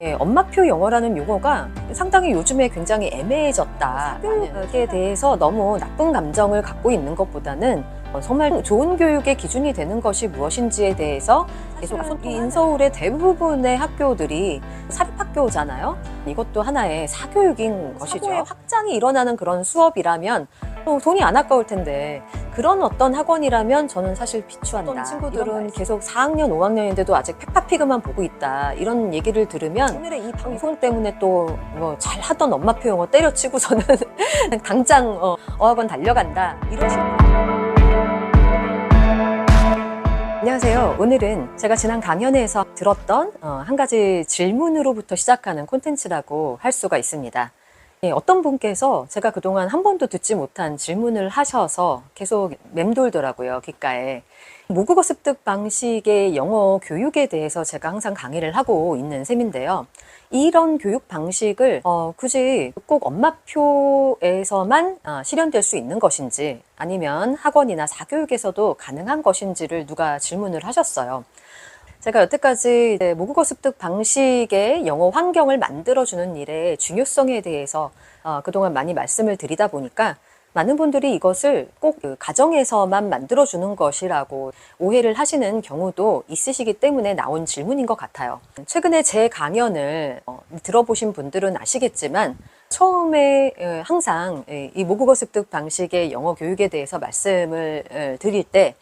예, 엄마표 영어라는 용어가 상당히 요즘에 굉장히 애매해졌다. 사교육에 대해서 너무 나쁜 감정을 갖고 있는 것보다는 어, 정말 좋은 교육의 기준이 되는 것이 무엇인지에 대해서 계속 이 인서울의 대부분의 학교들이 사립학교잖아요. 이것도 하나의 사교육인 것이죠. 확장이 일어나는 그런 수업이라면 또 돈이 안 아까울 텐데 그런 어떤 학원이라면 저는 사실 비추한다. 친구들은 계속 4학년, 5학년인데도 아직 페파피그만 보고 있다. 이런 얘기를 들으면 오늘의 이 방송 때문에 또 뭐 잘하던 엄마표 영어 때려치고서는 당장 어, 어학원 달려간다. 이런 식으로. 안녕하세요. 오늘은 제가 지난 강연에서 들었던 어, 한 가지 질문으로부터 시작하는 콘텐츠라고 할 수가 있습니다. 예, 어떤 분께서 제가 그동안 한 번도 듣지 못한 질문을 하셔서 계속 맴돌더라고요, 귓가에. 모국어 습득 방식의 영어 교육에 대해서 제가 항상 강의를 하고 있는 셈인데요. 이런 교육 방식을 어, 굳이 꼭 엄마표에서만 어, 실현될 수 있는 것인지 아니면 학원이나 사교육에서도 가능한 것인지를 누가 질문을 하셨어요. 제가 여태까지 모국어 습득 방식의 영어 환경을 만들어주는 일의 중요성에 대해서 어, 그동안 많이 말씀을 드리다 보니까 많은 분들이 이것을 꼭그 가정에서만 만들어주는 것이라고 오해를 하시는 경우도 있으시기 때문에 나온 질문인 것 같아요. 최근에 제 강연을 어, 들어보신 분들은 아시겠지만 처음에 에, 항상 에, 이 모국어 습득 방식의 영어 교육에 대해서 말씀을 에, 드릴 때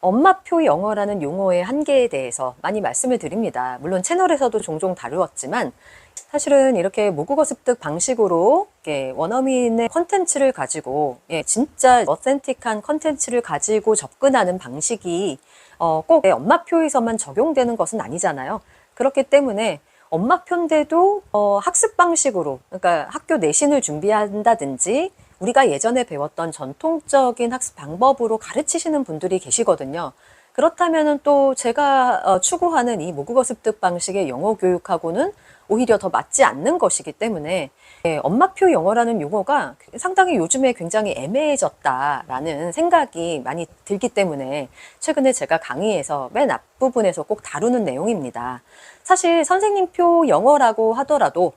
엄마표 영어라는 용어의 한계에 대해서 많이 말씀을 드립니다. 물론 채널에서도 종종 다루었지만 사실은 이렇게 모국어 습득 방식으로 이렇게 원어민의 컨텐츠를 가지고 예, 진짜 어센틱한 컨텐츠를 가지고 접근하는 방식이 어, 꼭 엄마표에서만 적용되는 것은 아니잖아요. 그렇기 때문에 엄마표인데도 어, 학습 방식으로 그러니까 학교 내신을 준비한다든지 우리가 예전에 배웠던 전통적인 학습 방법으로 가르치시는 분들이 계시거든요. 그렇다면은 또 제가 어, 추구하는 이 모국어 습득 방식의 영어 교육하고는 오히려 더 맞지 않는 것이기 때문에 예, 엄마표 영어라는 용어가 상당히 요즘에 굉장히 애매해졌다라는 생각이 많이 들기 때문에 최근에 제가 강의에서 맨 앞부분에서 꼭 다루는 내용입니다. 사실 선생님표 영어라고 하더라도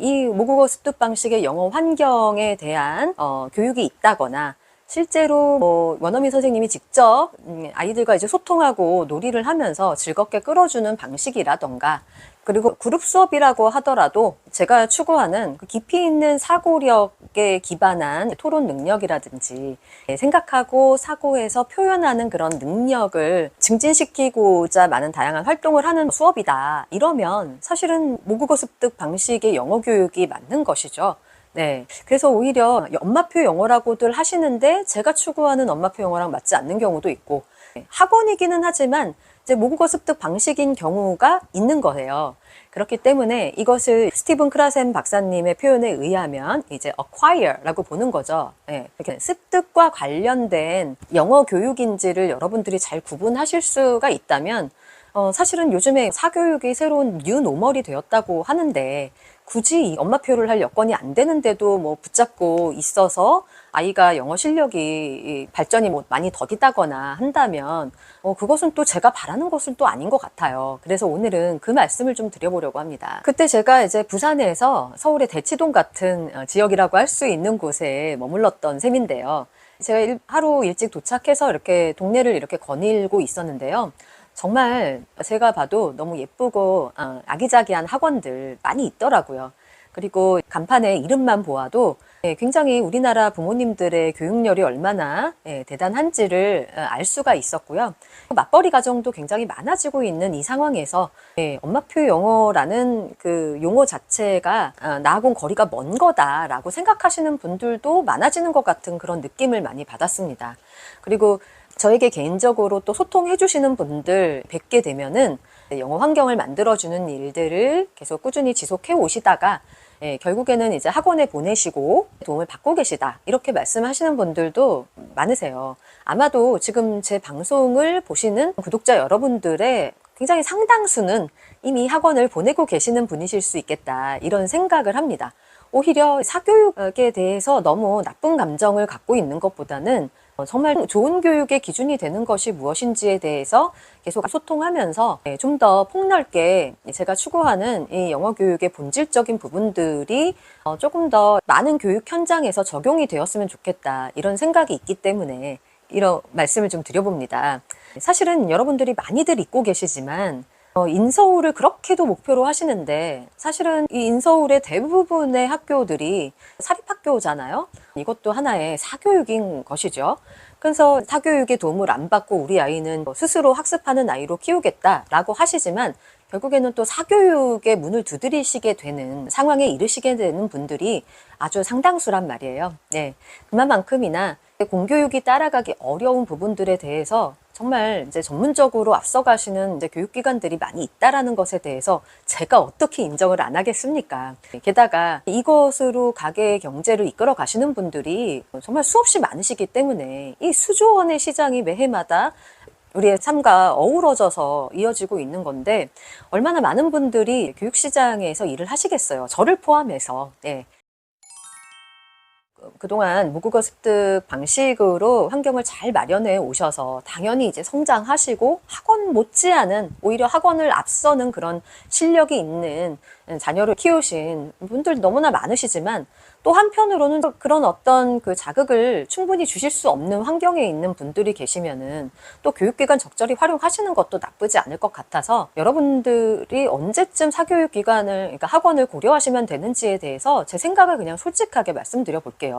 이 모국어 습득 방식의 영어 환경에 대한 어, 교육이 있다거나 실제로 뭐 원어민 선생님이 직접 음, 아이들과 이제 소통하고 놀이를 하면서 즐겁게 끌어주는 방식이라던가 그리고 그룹 수업이라고 하더라도 제가 추구하는 그 깊이 있는 사고력에 기반한 토론 능력이라든지 생각하고 사고해서 표현하는 그런 능력을 증진시키고자 많은 다양한 활동을 하는 수업이다. 이러면 사실은 모국어 습득 방식의 영어 교육이 맞는 것이죠. 네. 그래서 오히려 엄마표 영어라고들 하시는데 제가 추구하는 엄마표 영어랑 맞지 않는 경우도 있고 학원이기는 하지만 이제 모국어 습득 방식인 경우가 있는 거예요. 그렇기 때문에 이것을 스티븐 크라셈 박사님의 표현에 의하면 이제 acquire라고 보는 거죠. 예, 이렇게 습득과 관련된 영어 교육인지를 여러분들이 잘 구분하실 수가 있다면 어, 사실은 요즘에 사교육이 새로운 뉴노멀이 되었다고 하는데 굳이 이 엄마표를 할 여건이 안 되는데도 뭐 붙잡고 있어서 아이가 영어 실력이 발전이 뭐 많이 더디다거나 한다면 어, 그것은 또 제가 바라는 것은 또 아닌 것 같아요. 그래서 오늘은 그 말씀을 좀 드려보려고 합니다. 그때 제가 이제 부산에서 서울의 대치동 같은 어, 지역이라고 할 수 있는 곳에 머물렀던 셈인데요. 제가 일- 하루 일찍 도착해서 이렇게 동네를 이렇게 거닐고 있었는데요. 정말 제가 봐도 너무 예쁘고 어, 아기자기한 학원들 많이 있더라고요. 그리고 간판에 이름만 보아도 예, 굉장히 우리나라 부모님들의 교육열이 얼마나 예, 대단한지를 어, 알 수가 있었고요. 맞벌이 가정도 굉장히 많아지고 있는 이 상황에서 예, 엄마표 영어라는 그 용어 자체가 어, 나하고는 거리가 먼 거다라고 생각하시는 분들도 많아지는 것 같은 그런 느낌을 많이 받았습니다. 그리고 저에게 개인적으로 또 소통해 주시는 분들 뵙게 되면은 영어 환경을 만들어주는 일들을 계속 꾸준히 지속해 오시다가 예, 결국에는 이제 학원에 보내시고 도움을 받고 계시다. 이렇게 말씀하시는 분들도 많으세요. 아마도 지금 제 방송을 보시는 구독자 여러분들의 굉장히 상당수는 이미 학원을 보내고 계시는 분이실 수 있겠다. 이런 생각을 합니다. 오히려 사교육에 대해서 너무 나쁜 감정을 갖고 있는 것보다는 어, 정말 좋은 교육의 기준이 되는 것이 무엇인지에 대해서 계속 소통하면서 예, 좀더 폭넓게 제가 추구하는 이 영어 교육의 본질적인 부분들이 어, 조금 더 많은 교육 현장에서 적용이 되었으면 좋겠다 이런 생각이 있기 때문에 이런 말씀을 좀 드려봅니다. 사실은 여러분들이 많이들 잊고 계시지만 어, 인서울을 그렇게도 목표로 하시는데 사실은 이 인서울의 대부분의 학교들이 사립학교잖아요. 이것도 하나의 사교육인 것이죠. 그래서 사교육의 도움을 안 받고 우리 아이는 뭐 스스로 학습하는 아이로 키우겠다라고 하시지만 결국에는 또 사교육의 문을 두드리시게 되는 상황에 이르시게 되는 분들이 아주 상당수란 말이에요. 네. 그만큼이나 공교육이 따라가기 어려운 부분들에 대해서 정말 이제 전문적으로 앞서가시는 이제 교육기관들이 많이 있다라는 것에 대해서 제가 어떻게 인정을 안 하겠습니까? 게다가 이것으로 가게의 경제를 이끌어 가시는 분들이 정말 수없이 많으시기 때문에 이 수조 원의 시장이 매해마다 우리의 삶과 어우러져서 이어지고 있는 건데 얼마나 많은 분들이 교육 시장에서 일을 하시겠어요. 저를 포함해서. 네. 그동안 모국어 습득 방식으로 환경을 잘 마련해 오셔서 당연히 이제 성장하시고 학원 못지않은 오히려 학원을 앞서는 그런 실력이 있는 자녀를 키우신 분들 너무나 많으시지만 또 한편으로는 그런 어떤 그 자극을 충분히 주실 수 없는 환경에 있는 분들이 계시면은 또 교육기관 적절히 활용하시는 것도 나쁘지 않을 것 같아서 여러분들이 언제쯤 사교육기관을, 그러니까 학원을 고려하시면 되는지에 대해서 제 생각을 그냥 솔직하게 말씀드려 볼게요.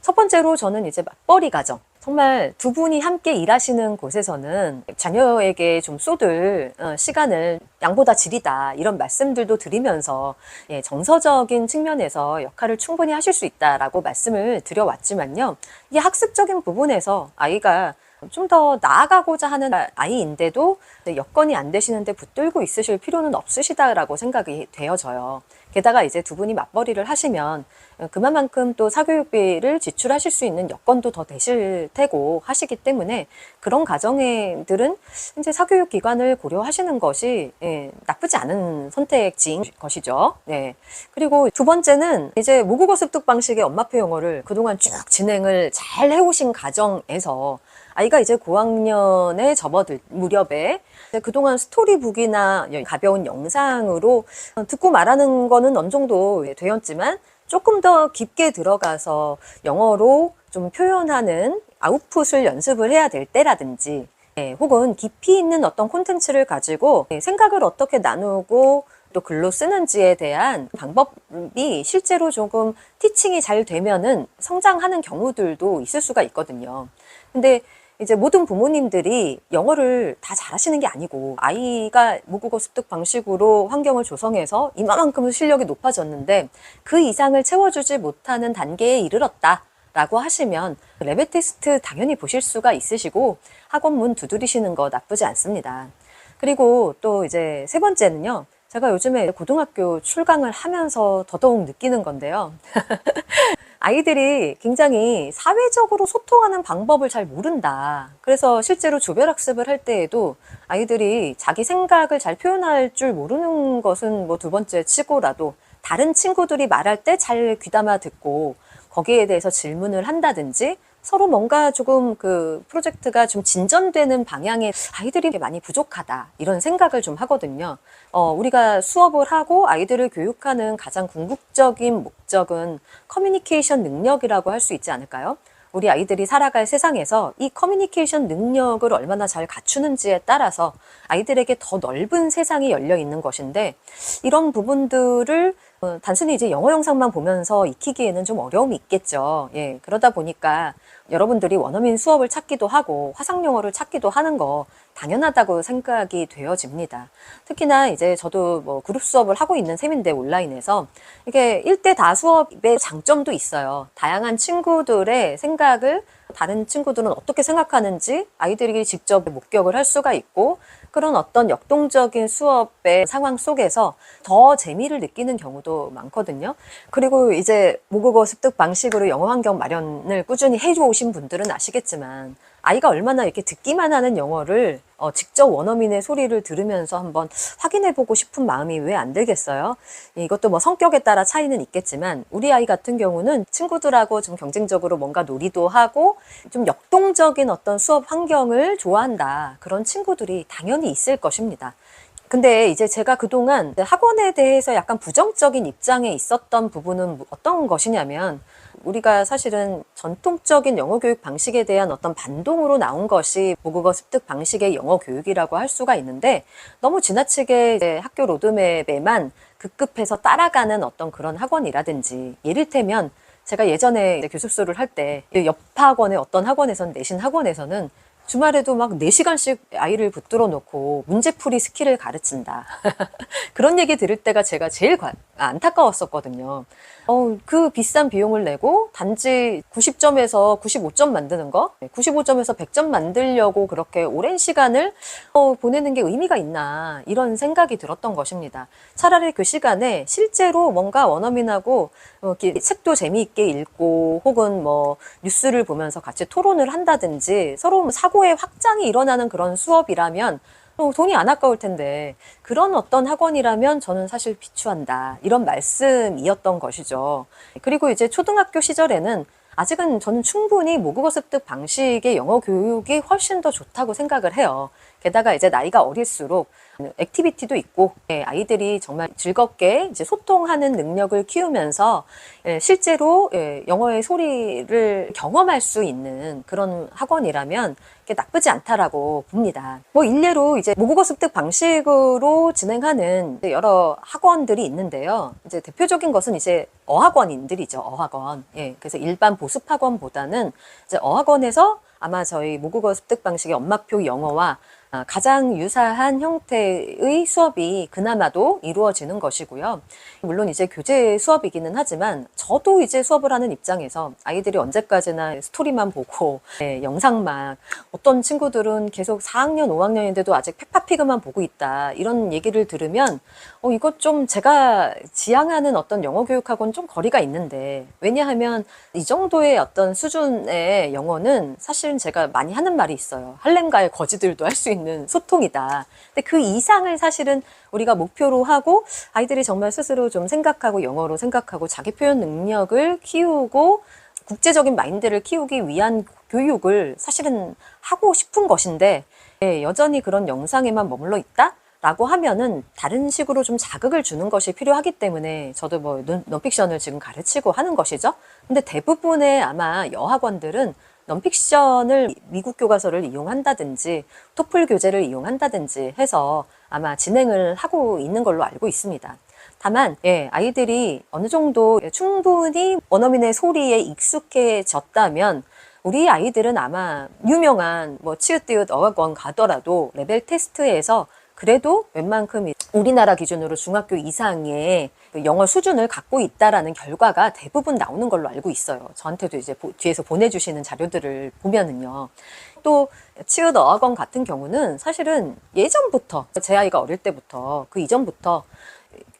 첫 번째로 저는 이제 맞벌이 가정. 정말 두 분이 함께 일하시는 곳에서는 자녀에게 좀 쏟을 어, 시간을 양보다 질이다 이런 말씀들도 드리면서 예, 정서적인 측면에서 역할을 충분히 하실 수 있다라고 말씀을 드려왔지만요. 이 학습적인 부분에서 아이가 좀더 나아가고자 하는 아이인데도 여건이 안 되시는데 붙들고 있으실 필요는 없으시다라고 생각이 되어져요. 게다가 이제 두 분이 맞벌이를 하시면 그만큼 또 사교육비를 지출하실 수 있는 여건도 더 되실 테고 하시기 때문에 그런 가정들은 이제 사교육 기관을 고려하시는 것이 예, 나쁘지 않은 선택지인 것이죠. 네. 그리고 두 번째는 이제 모국어 습득 방식의 엄마표 영어를 그동안 쭉 진행을 잘 해오신 가정에서 아이가 이제 고학년에 접어들 무렵에 그동안 스토리북이나 가벼운 영상으로 듣고 말하는 거는 어느 정도 되었지만 조금 더 깊게 들어가서 영어로 좀 표현하는 아웃풋을 연습을 해야 될 때라든지 예, 혹은 깊이 있는 어떤 콘텐츠를 가지고 예, 생각을 어떻게 나누고 또 글로 쓰는지에 대한 방법이 실제로 조금 티칭이 잘 되면은 성장하는 경우들도 있을 수가 있거든요. 근데 이제 모든 부모님들이 영어를 다 잘하시는 게 아니고 아이가 모국어 습득 방식으로 환경을 조성해서 이만큼 실력이 높아졌는데 그 이상을 채워주지 못하는 단계에 이르렀다. 라고 하시면 레벨 테스트 당연히 보실 수가 있으시고 학원 문 두드리시는 거 나쁘지 않습니다. 그리고 또 이제 세 번째는요. 제가 요즘에 고등학교 출강을 하면서 더더욱 느끼는 건데요. 아이들이 굉장히 사회적으로 소통하는 방법을 잘 모른다. 그래서 실제로 조별학습을 할 때에도 아이들이 자기 생각을 잘 표현할 줄 모르는 것은 뭐 두 번째 치고라도 다른 친구들이 말할 때 잘 귀담아 듣고 거기에 대해서 질문을 한다든지 서로 뭔가 조금 그 프로젝트가 좀 진전되는 방향에 아이들이 많이 부족하다 이런 생각을 좀 하거든요. 어, 우리가 수업을 하고 아이들을 교육하는 가장 궁극적인 목적은 커뮤니케이션 능력이라고 할 수 있지 않을까요? 우리 아이들이 살아갈 세상에서 이 커뮤니케이션 능력을 얼마나 잘 갖추는지에 따라서 아이들에게 더 넓은 세상이 열려 있는 것인데 이런 부분들을 어, 단순히 이제 영어 영상만 보면서 익히기에는 좀 어려움이 있겠죠. 예, 그러다 보니까 여러분들이 원어민 수업을 찾기도 하고 화상 영어를 찾기도 하는 거 당연하다고 생각이 되어집니다. 특히나 이제 저도 뭐 그룹 수업을 하고 있는 셈인데 온라인에서 이게 일대다 수업의 장점도 있어요. 다양한 친구들의 생각을 다른 친구들은 어떻게 생각하는지 아이들이 직접 목격을 할 수가 있고 그런 어떤 역동적인 수업의 상황 속에서 더 재미를 느끼는 경우도 많거든요. 그리고 이제 모국어 습득 방식으로 영어 환경 마련을 꾸준히 해오신 분들은 아시겠지만 아이가 얼마나 이렇게 듣기만 하는 영어를 어, 직접 원어민의 소리를 들으면서 한번 확인해보고 싶은 마음이 왜 안 들겠어요? 이것도 뭐 성격에 따라 차이는 있겠지만 우리 아이 같은 경우는 친구들하고 좀 경쟁적으로 뭔가 놀이도 하고 좀 역동적인 어떤 수업 환경을 좋아한다. 그런 친구들이 당연히 있을 것입니다. 근데 이제 제가 그동안 학원에 대해서 약간 부정적인 입장에 있었던 부분은 어떤 것이냐면 우리가 사실은 전통적인 영어 교육 방식에 대한 어떤 반동으로 나온 것이 모국어 습득 방식의 영어 교육이라고 할 수가 있는데 너무 지나치게 이제 학교 로드맵에만 급급해서 따라가는 어떤 그런 학원이라든지 예를테면 제가 예전에 이제 교습소를 할 때 옆 학원의 어떤 학원에서는 내신 학원에서는 주말에도 막 4시간씩 아이를 붙들어 놓고 문제풀이 스킬을 가르친다. 그런 얘기 들을 때가 제가 제일 과- 안타까웠었거든요. 어, 그 비싼 비용을 내고 단지 90점에서 95점 만드는 거, 95점에서 100점 만들려고 그렇게 오랜 시간을 어, 보내는 게 의미가 있나 이런 생각이 들었던 것입니다. 차라리 그 시간에 실제로 뭔가 원어민하고 어, 책도 재미있게 읽고 혹은 뭐 뉴스를 보면서 같이 토론을 한다든지 서로 사고 의 확장이 일어나는 그런 수업이라면 어, 돈이 안 아까울 텐데 그런 어떤 학원이라면 저는 사실 비추한다 이런 말씀이었던 것이죠. 그리고 이제 초등학교 시절에는 아직은 저는 충분히 모국어 습득 방식의 영어 교육이 훨씬 더 좋다고 생각을 해요. 게다가 이제 나이가 어릴수록 액티비티도 있고 예, 아이들이 정말 즐겁게 이제 소통하는 능력을 키우면서 예, 실제로 예, 영어의 소리를 경험할 수 있는 그런 학원이라면 나쁘지 않다라고 봅니다. 뭐 일례로 이제 모국어 습득 방식으로 진행하는 여러 학원들이 있는데요. 이제 대표적인 것은 이제 어학원인들이죠. 어학원. 예, 그래서 일반 보습 학원보다는 이제 어학원에서 아마 저희 모국어 습득 방식의 엄마표 영어와 아, 가장 유사한 형태의 수업이 그나마도 이루어지는 것이고요. 물론 이제 교재 수업이기는 하지만 저도 이제 수업을 하는 입장에서 아이들이 언제까지나 스토리만 보고 네, 영상만 어떤 친구들은 계속 4학년, 5학년인데도 아직 페파 피그만 보고 있다 이런 얘기를 들으면 어, 이것 좀 제가 지향하는 어떤 영어 교육하고는 좀 거리가 있는데 왜냐하면 이 정도의 어떤 수준의 영어는 사실은 제가 많이 하는 말이 있어요. 할렘가의 거지들도 할 수 있는 소통이다. 근데 그 이상을 사실은 우리가 목표로 하고 아이들이 정말 스스로 좀 생각하고 영어로 생각하고 자기 표현 능력을 키우고 국제적인 마인드를 키우기 위한 교육을 사실은 하고 싶은 것인데 예, 여전히 그런 영상에만 머물러 있다? 라고 하면은 다른 식으로 좀 자극을 주는 것이 필요하기 때문에 저도 뭐 논- 논픽션을 지금 가르치고 하는 것이죠. 근데 대부분의 아마 여학원들은 논픽션을 미국 교과서를 이용한다든지 토플 교재를 이용한다든지 해서 아마 진행을 하고 있는 걸로 알고 있습니다. 다만 예, 아이들이 어느 정도 충분히 원어민의 소리에 익숙해졌다면 우리 아이들은 아마 유명한 뭐 치읓디읒 어학원 가더라도 레벨 테스트에서 그래도 웬만큼 우리나라 기준으로 중학교 이상의 그 영어 수준을 갖고 있다라는 결과가 대부분 나오는 걸로 알고 있어요. 저한테도 이제 보- 뒤에서 보내주시는 자료들을 보면은요. 또 치읓 어학원 같은 경우는 사실은 예전부터 제 아이가 어릴 때부터 그 이전부터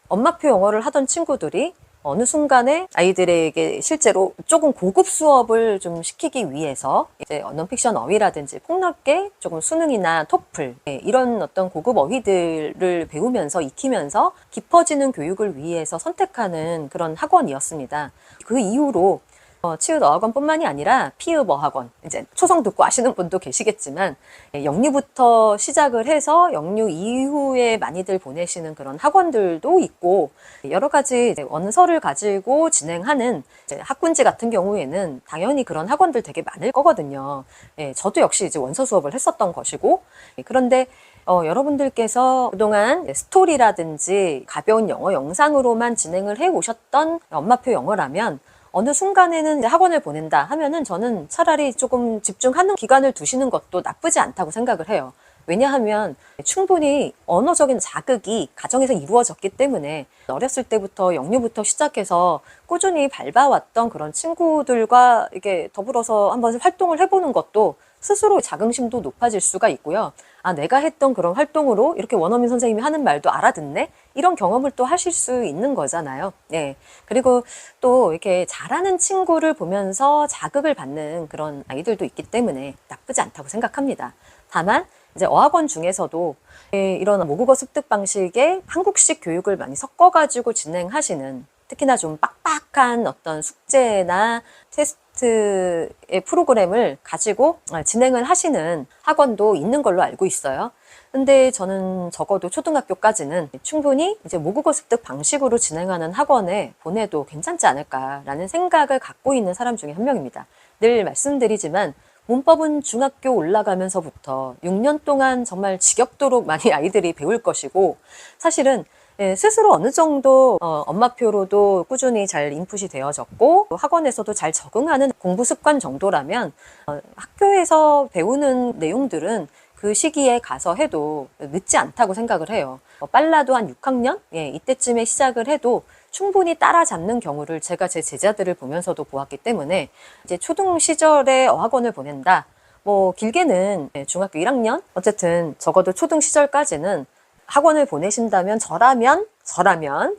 엄마표 영어를 하던 친구들이 어느 순간에 아이들에게 실제로 조금 고급 수업을 좀 시키기 위해서 이제 언어픽션 어휘라든지 폭넓게 조금 수능이나 토플 예, 이런 어떤 고급 어휘들을 배우면서 익히면서 깊어지는 교육을 위해서 선택하는 그런 학원이었습니다. 그 이후로 어, 치읓 어학원뿐만이 아니라 피읍 어학원 이제 초성 듣고 아시는 분도 계시겠지만 예, 영유부터 시작을 해서 영유 이후에 많이들 보내시는 그런 학원들도 있고 여러 가지 원서를 가지고 진행하는 학군지 같은 경우에는 당연히 그런 학원들 되게 많을 거거든요. 예, 저도 역시 이제 원서 수업을 했었던 것이고 예, 그런데 어, 여러분들께서 그동안 스토리라든지 가벼운 영어 영상으로만 진행을 해 오셨던 엄마표 영어라면 어느 순간에는 학원을 보낸다 하면은 저는 차라리 조금 집중하는 기간을 두시는 것도 나쁘지 않다고 생각을 해요. 왜냐하면 충분히 언어적인 자극이 가정에서 이루어졌기 때문에 어렸을 때부터 영유부터 시작해서 꾸준히 밟아왔던 그런 친구들과 이게 더불어서 한번 활동을 해보는 것도 스스로 자긍심도 높아질 수가 있고요. 아, 내가 했던 그런 활동으로 이렇게 원어민 선생님이 하는 말도 알아듣네? 이런 경험을 또 하실 수 있는 거잖아요. 네. 그리고 또 이렇게 잘하는 친구를 보면서 자극을 받는 그런 아이들도 있기 때문에 나쁘지 않다고 생각합니다. 다만, 이제 어학원 중에서도 예, 이런 모국어 습득 방식에 한국식 교육을 많이 섞어가지고 진행하시는 특히나 좀 빡빡한 어떤 숙제나 테스트 의 프로그램을 가지고 아, 진행을 하시는 학원도 있는 걸로 알고 있어요. 근데 저는 적어도 초등학교까지는 충분히 이제 모국어 습득 방식으로 진행하는 학원에 보내도 괜찮지 않을까라는 생각을 갖고 있는 사람 중에 한 명입니다. 늘 말씀드리지만 문법은 중학교 올라가면서부터 6년 동안 정말 지겹도록 많이 아이들이 배울 것이고 사실은 예, 스스로 어느 정도 어, 엄마표로도 꾸준히 잘 인풋이 되어졌고 또 학원에서도 잘 적응하는 공부 습관 정도라면 어, 학교에서 배우는 내용들은 그 시기에 가서 해도 늦지 않다고 생각을 해요. 어, 빨라도 한 6학년? 예, 이때쯤에 시작을 해도 충분히 따라잡는 경우를 제가 제 제자들을 보면서도 보았기 때문에 이제 초등 시절에 어학원을 보낸다. 뭐 길게는 예, 중학교 1학년? 어쨌든 적어도 초등 시절까지는 학원을 보내신다면 저라면 저라면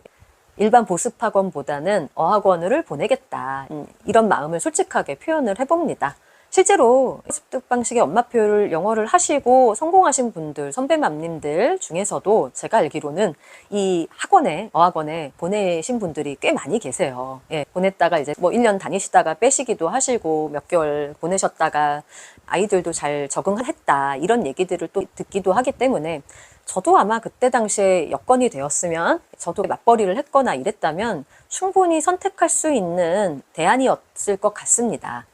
일반 보습학원보다는 어학원을 보내겠다. 음, 이런 마음을 솔직하게 표현을 해봅니다. 실제로 습득 방식의 엄마표를 영어를 하시고 성공하신 분들, 선배맘님들 중에서도 제가 알기로는 이 학원에, 어학원에 보내신 분들이 꽤 많이 계세요. 예, 보냈다가 이제 뭐 1년 다니시다가 빼시기도 하시고 몇 개월 보내셨다가 아이들도 잘 적응을 했다. 이런 얘기들을 또 듣기도 하기 때문에 저도 아마 그때 당시에 여건이 되었으면 저도 맞벌이를 했거나 이랬다면 충분히 선택할 수 있는 대안이었을 것 같습니다.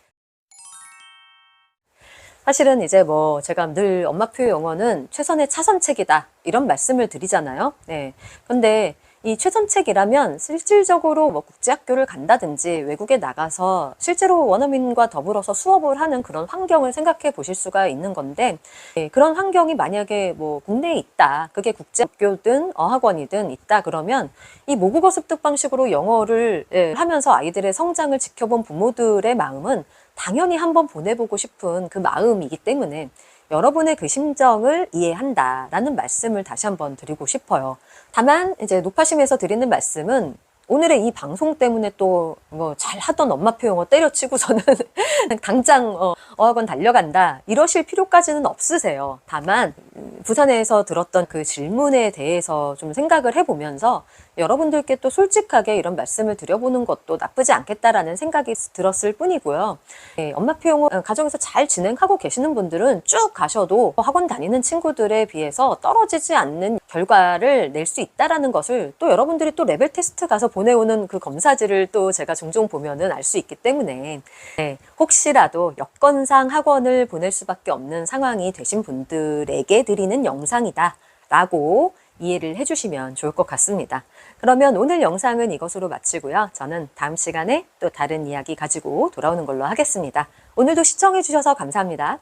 사실은 이제 뭐 제가 늘 엄마표 영어는 최선의 차선책이다 이런 말씀을 드리잖아요. 네. 근데 이 최선책이라면 실질적으로 뭐 국제학교를 간다든지 외국에 나가서 실제로 원어민과 더불어서 수업을 하는 그런 환경을 생각해 보실 수가 있는 건데 예, 그런 환경이 만약에 뭐 국내에 있다 그게 국제학교든 어학원이든 있다 그러면 이 모국어 습득 방식으로 영어를 예, 하면서 아이들의 성장을 지켜본 부모들의 마음은 당연히 한번 보내보고 싶은 그 마음이기 때문에 여러분의 그 심정을 이해한다라는 말씀을 다시 한번 드리고 싶어요. 다만 이제 높아심에서 드리는 말씀은 오늘의 이 방송 때문에 또 뭐 잘하던 엄마표 영어 때려치고서는 당장 어, 어학원 달려간다 이러실 필요까지는 없으세요. 다만 음, 부산에서 들었던 그 질문에 대해서 좀 생각을 해보면서 여러분들께 또 솔직하게 이런 말씀을 드려보는 것도 나쁘지 않겠다라는 생각이 들었을 뿐이고요. 네, 엄마표 영어 어, 가정에서 잘 진행하고 계시는 분들은 쭉 가셔도 학원 다니는 친구들에 비해서 떨어지지 않는 결과를 낼 수 있다라는 것을 또 여러분들이 또 레벨 테스트 가서 보내오는 그 검사지를 또 제가 종종 보면은 알 수 있기 때문에 네, 혹시라도 여건상 학원을 보낼 수밖에 없는 상황이 되신 분들에게 드리는 영상이다 라고 이해를 해주시면 좋을 것 같습니다. 그러면 오늘 영상은 이것으로 마치고요. 저는 다음 시간에 또 다른 이야기 가지고 돌아오는 걸로 하겠습니다. 오늘도 시청해주셔서 감사합니다.